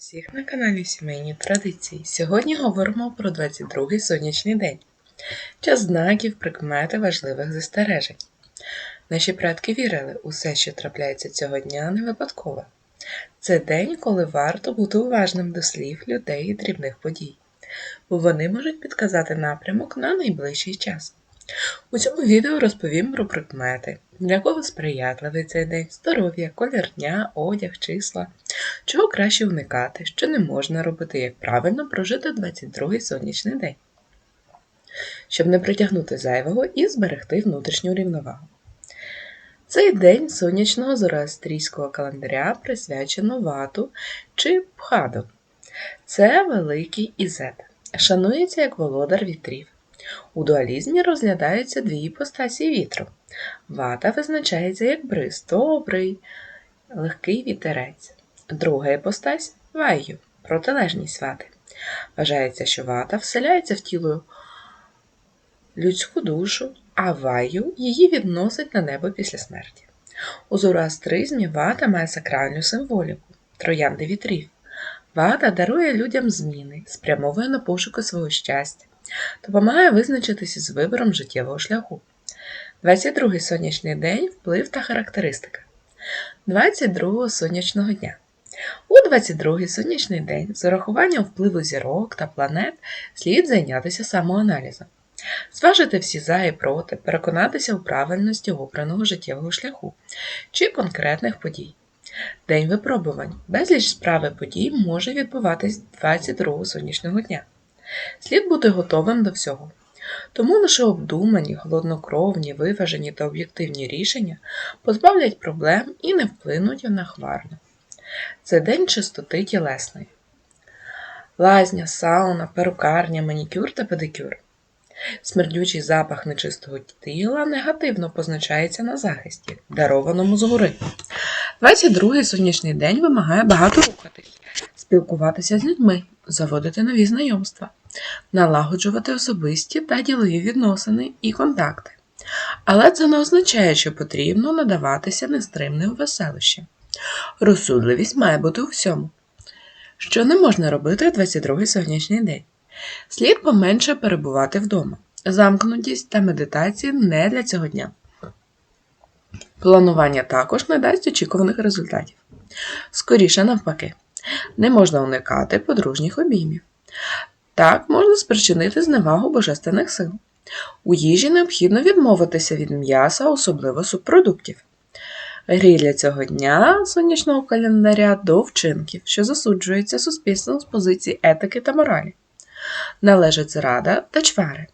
Всіх на каналі Сімейні Традиції. Сьогодні говоримо про 22-й сонячний день. Час знаків, прикмети важливих застережень. Наші предки вірили, усе, що трапляється цього дня, не випадково. Це день, коли варто бути уважним до слів людей і дрібних подій, бо вони можуть підказати напрямок на найближчий час. У цьому відео розповім про прикмети, для кого сприятливий цей день, здоров'я, колір дня, одяг, числа, чого краще уникати, що не можна робити, як правильно прожити 22-й сонячний день, щоб не притягнути зайвого і зберегти внутрішню рівновагу. Цей день сонячного зороастрійського календаря присвячено вату чи пхаду. Це великий ізет. Шанується як володар вітрів. У дуалізмі розглядаються дві іпостасі вітру. Вата визначається як бриз, добрий, легкий вітерець. Друга іпостась ваю, протилежність вати. Вважається, що вата вселяється в тіло людську душу, а ваю її відносить на небо після смерті. У зороастризмі вата має сакральну символіку троянди вітрів. Вата дарує людям зміни, спрямовує на пошуки свого щастя, допомагає визначитися з вибором життєвого шляху. 22 сонячний день вплив та характеристика. 22 сонячного дня. У 22 сонячний день з урахуванням впливу зірок та планет слід зайнятися самоаналізом, зважити всі за і проти, переконатися у правильності обраного життєвого шляху чи конкретних подій. День випробувань. Безліч справи подій може відбуватись 22 сонячного дня. Слід бути готовим до всього. Тому лише обдумані, холоднокровні, виважені та об'єктивні рішення позбавлять проблем і не вплинуть на хварну. Це день чистоти тілесної. Лазня, сауна, перукарня, манікюр та педикюр. Смердючий запах нечистого тіла негативно позначається на захисті, дарованому згори. 22-й сонячний день вимагає багато рухатись, спілкуватися з людьми, заводити нові знайомства, налагоджувати особисті та ділові відносини і контакти. Але це не означає, що потрібно надаватися нестримним веселощам. Розсудливість має бути у всьому. Що не можна робити 22-й сонячний день? Слід поменше перебувати вдома. Замкнутість та медитація не для цього дня. Планування також не дасть очікуваних результатів. Скоріше навпаки, не можна уникати подружніх обіймів. Так можна спричинити зневагу божественних сил. У їжі необхідно відмовитися від м'яса, особливо субпродуктів. Грі для цього дня сонячного календаря до вчинків, що засуджуються суспільством з позиції етики та моралі. Належить зрада та чвари.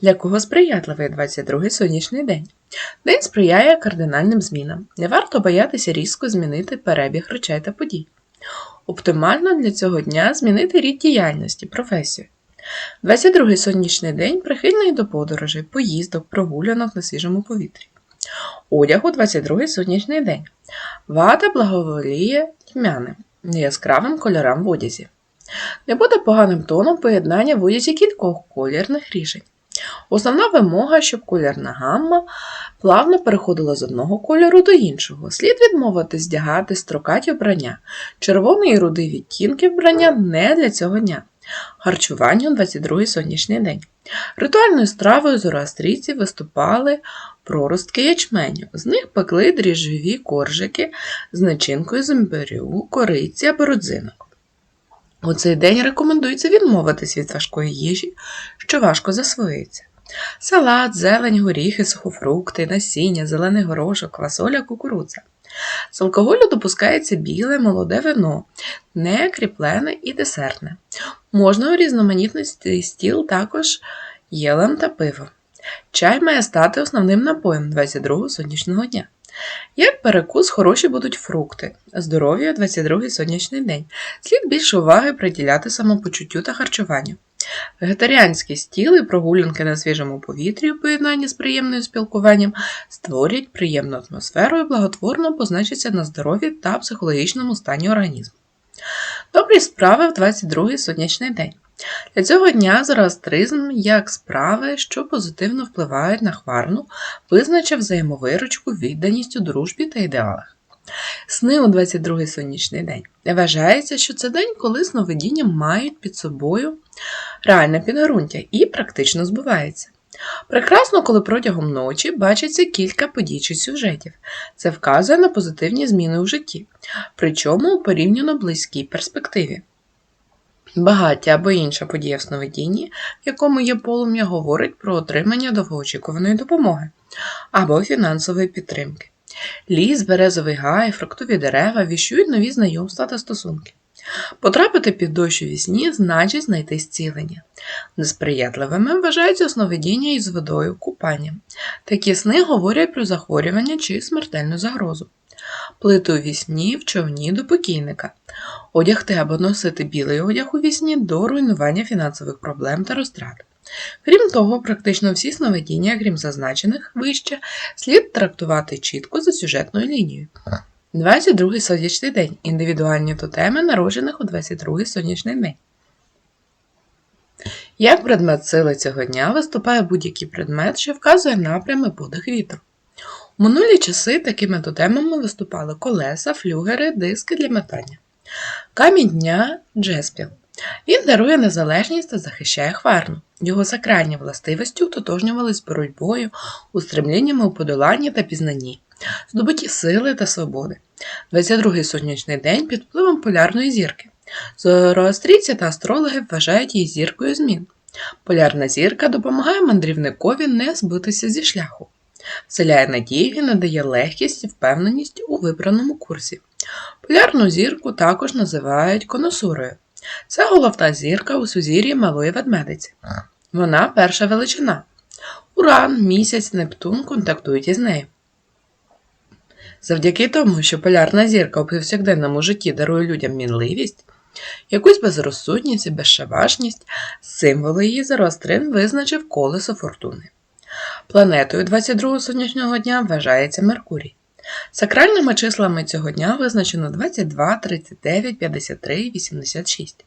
Для кого сприятливий 22-й сонячний день? День сприяє кардинальним змінам. Не варто боятися різко змінити перебіг речей та подій. Оптимально для цього дня змінити рід діяльності, професію. 22-й сонячний день прихильний до подорожей, поїздок, прогулянок на свіжому повітрі. Одяг у 22-й сонячний день. Вата благоволіє тьмяним, яскравим кольорам в одязі. Не буде поганим тоном поєднання в одязі кількох колірних рішень. Основна вимога, щоб колірна гамма плавно переходила з одного кольору до іншого. Слід відмовитись здягати строкаті вбрання. Червоний і рудий відтінки вбрання не для цього дня. Харчування у 22-й сонячний день. Ритуальною стравою зороастрійці виступали проростки ячменю. З них пекли дріжджові коржики з начинкою з імбирю, кориці або родзинок. У цей день рекомендується відмовитись від важкої їжі, що важко засвоїться. Салат, зелень, горіхи, сухофрукти, насіння, зелений горошок, квасоля, кукурудза. З алкоголю допускається біле, молоде вино, не кріплене і десертне. Можна урізноманітнити стіл також єлем та пиво. Чай має стати основним напоєм 22-го сонячного дня. Як перекус хороші будуть фрукти, здоров'я 22-й сонячний день. Слід більше уваги приділяти самопочуттю та харчуванню. Вегетаріанські стіл і прогулянки на свіжому повітрі у поєднанні з приємним спілкуванням створять приємну атмосферу і благотворно позначаться на здоров'ї та психологічному стані організму. Добрі справи в 22-й сонячний день. Для цього дня зороастризм як справи, що позитивно впливають на хварну, визначив взаємовиручку, відданість у дружбі та ідеалах. Сни у 22-й сонячний день. Вважається, що це день, коли сновидіння мають під собою реальне підґрунтя і практично збуваються. Прекрасно, коли протягом ночі бачиться кілька подій чи сюжетів. Це вказує на позитивні зміни у житті, причому у порівняно близькій перспективі. Багаття або інша подія в сновидінні, в якому є полум'я, говорить про отримання довгоочікуваної допомоги або фінансової підтримки. Ліс, березовий гай, фруктові дерева віщують нові знайомства та стосунки. Потрапити під дощ у вісні значить знайти зцілення. Несприятливими вважаються сновидіння із водою, купанням. Такі сни говорять про захворювання чи смертельну загрозу. Плити у вісні в човні до покійника. Одягти або носити білий одяг у вісні до руйнування фінансових проблем та розтрат. Крім того, практично всі сновидіння, крім зазначених вище, слід трактувати чітко за сюжетною лінією. 22 сонячний день. Індивідуальні тотеми, народжених у 22 сонячний день. Як предмет сили цього дня виступає будь-який предмет, що вказує напрями подих вітру. У минулі часи такими тотемами виступали колеса, флюгери, диски для метання. Камінь дня Джеспіл. Він дарує незалежність та захищає хварну. Його сакральні властивості утотожнювались з боротьбою, устремліннями у подоланні та пізнанні, здобутті сили та свободи. 22-й сонячний день під впливом полярної зірки. Зороастрійці та астрологи вважають її зіркою змін. Полярна зірка допомагає мандрівникові не збитися зі шляху, вселяє надію і надає легкість і впевненість у вибраному курсі. Полярну зірку також називають коносурою. Це головна зірка у сузір'ї Малої Ведмедиці. Вона перша величина. Уран, місяць, Нептун контактують із нею. Завдяки тому, що полярна зірка у повсякденному житті дарує людям мінливість, якусь безрозсудність і безшабашність, символи її Зороастрин визначив колесо фортуни. Планетою 22 сонячного дня вважається Меркурій. Сакральними числами цього дня визначено 22, 39, 53 і 86.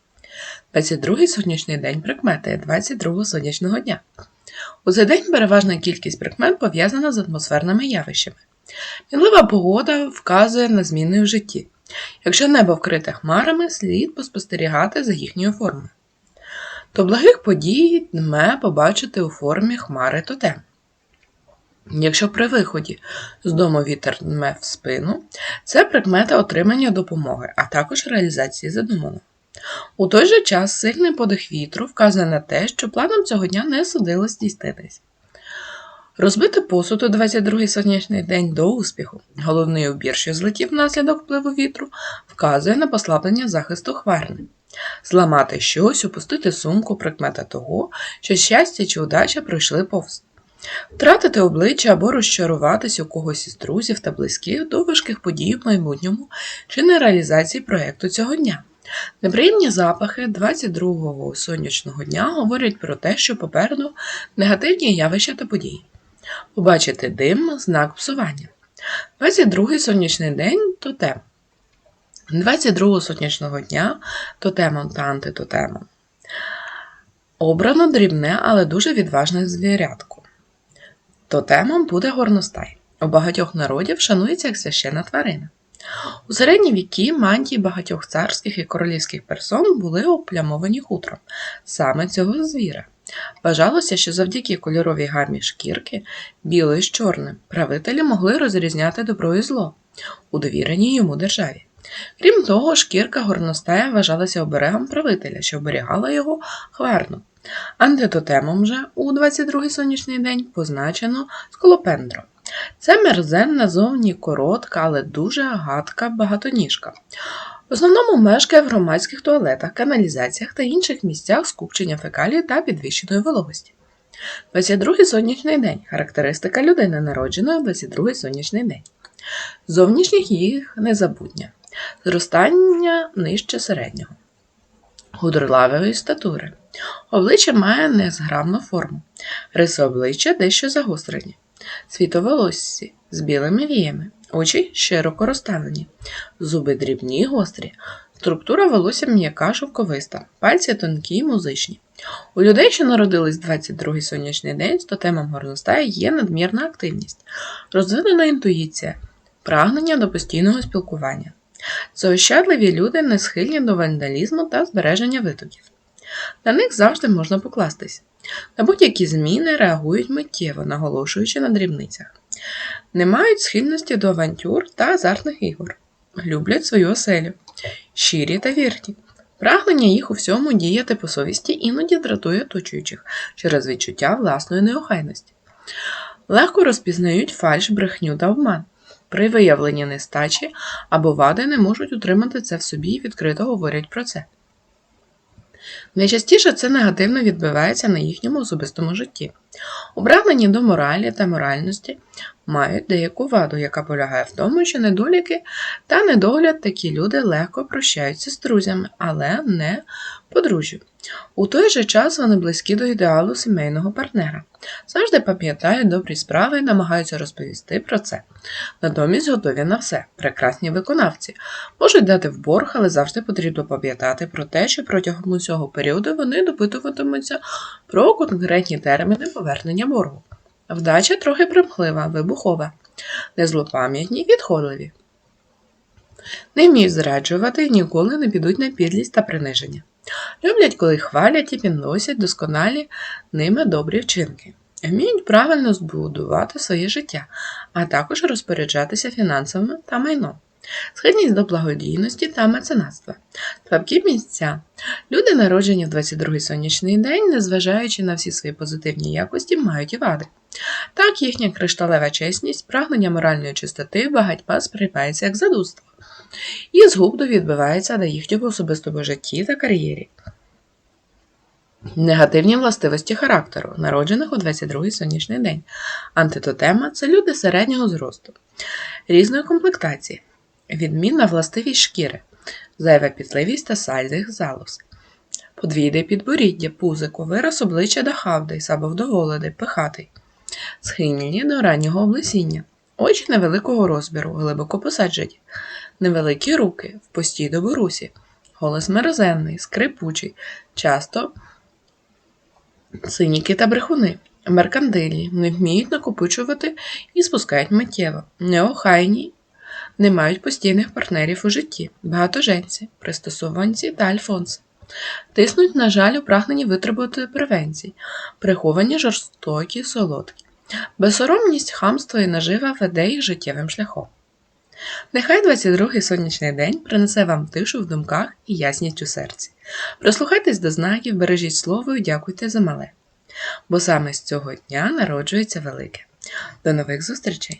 22 сонячний день прикмети 22 сонячного дня. У цей день переважна кількість прикмет пов'язана з атмосферними явищами. Мінлива погода вказує на зміни в житті. Якщо небо вкрите хмарами, слід поспостерігати за їхньою формою. То благих подій дме побачити у формі хмари тотем. Якщо при виході з дому вітер дме в спину, це прикмета отримання допомоги, а також реалізації задуманого. У той же час сильний подих вітру вказує на те, що планом цього дня не судило здійснитись. Розбити посуд у 22-й сонячний день до успіху. Головний убір, що злетів внаслідок впливу вітру, вказує на послаблення захисту хварни. Зламати щось, опустити сумку, прикмета того, що щастя чи удача пройшли повз. Втратити обличчя або розчаруватись у когось із друзів та близьких до важких подій в майбутньому чи нереалізації проєкту цього дня. Неприємні запахи 22-го сонячного дня говорять про те, що попереду негативні явища та події. Побачити дим знак псування. 22-й сонячний день тотем. 22-го сонячного дня тотемом та антитотемом. Обрано дрібне, але дуже відважне звірятко. Тотемом буде горностай. У багатьох народів шанується як священна тварина. У середні віки мантії багатьох царських і королівських персон були оплямовані хутром саме цього звіра. Вважалося, що завдяки кольоровій гамі шкірки, білої з чорним, правителі могли розрізняти добро і зло у довіреній йому державі. Крім того, шкірка горностая вважалася оберегом правителя, що оберігала його хварну. Антитотемом же у 22-й сонячний день позначено сколопендро. Це мерзенна зовні коротка, але дуже гадка багатоніжка. В основному мешкає в громадських туалетах, каналізаціях та інших місцях скупчення фекалій та підвищеної вологості. 22-й сонячний день характеристика людини, народженої в 22-й сонячний день. Зовнішніх їх незабутня. Зростання нижче середнього. Гудрлавої статури. Обличчя має незграмну форму. Риси обличчя дещо загострені. Світоволоссі з білими віями. Очі широко розставлені, зуби дрібні й гострі, структура волосся м'яка шовковиста, пальці тонкі й музичні. У людей, що народились 22-й сонячний день, з тотемом горностая є надмірна активність, розвинена інтуїція, прагнення до постійного спілкування. Це ощадливі люди, не схильні до вандалізму та збереження витоків. На них завжди можна покластись. На будь-які зміни реагують миттєво, наголошуючи на дрібницях. Не мають схильності до авантюр та азартних ігор. Люблять свою оселю, щирі та вірні. Прагнення їх у всьому діяти по совісті іноді дратує оточуючих через відчуття власної неохайності. Легко розпізнають фальш, брехню та обман. При виявленні нестачі або вади не можуть утримати це в собі і відкрито говорять про це. Найчастіше це негативно відбивається на їхньому особистому житті. У до моралі та моральності мають деяку ваду, яка полягає в тому, що недоліки та недогляд такі люди легко прощаються з друзями, але не подружжю. У той же час вони близькі до ідеалу сімейного партнера, завжди пам'ятають добрі справи і намагаються розповісти про це. Натомість готові на все, прекрасні виконавці, можуть дати в борг, але завжди потрібно пам'ятати про те, що протягом усього періоду вони допитуватимуться про конкретні терміни повернення боргу. Вдача трохи примхлива, вибухова, незлопам'ятні, відходливі. Не вміють зраджувати і ніколи не підуть на підлість та приниження. Люблять, коли хвалять і підносять досконалі ними добрі вчинки. Вміють правильно збудувати своє життя, а також розпоряджатися фінансами та майном. Схильність до благодійності та меценатства. Слабкі місця. Люди, народжені в 22-й сонячний день, незважаючи на всі свої позитивні якості, мають і вади. Так, їхня кришталева чесність, прагнення моральної чистоти багатьма сприймається як задуство. І згубно відбивається на їхньому особистому житті та кар'єрі. Негативні властивості характеру, народжених у 22-й сонячний день. Антитотема це люди середнього зросту, різної комплектації, відмінна властивість шкіри, зайва пітливість та сальних залоз, подвійне підборіддя, пузико, вираз обличчя дахавдий, сабовдоволодий, пихатий, схильні до раннього облесіння, очі невеликого розміру, глибоко посаджені, невеликі руки в постійному русі, голос мерзенний, скрипучий, часто Циніки та брехуни, меркантильні, не вміють накопичувати і спускають миттєво, неохайні, не мають постійних партнерів у житті, багатоженці, пристосованці та альфонси. Тиснуть, на жаль, у прагненні витребувати превенцій, приховані жорстокі, солодкі. Безсоромність, хамство і нажива веде їх життєвим шляхом. Нехай 22-й сонячний день принесе вам тишу в думках і ясність у серці. Прослухайтесь до знаків, бережіть слово і дякуйте за мале. Бо саме з цього дня народжується велике. До нових зустрічей!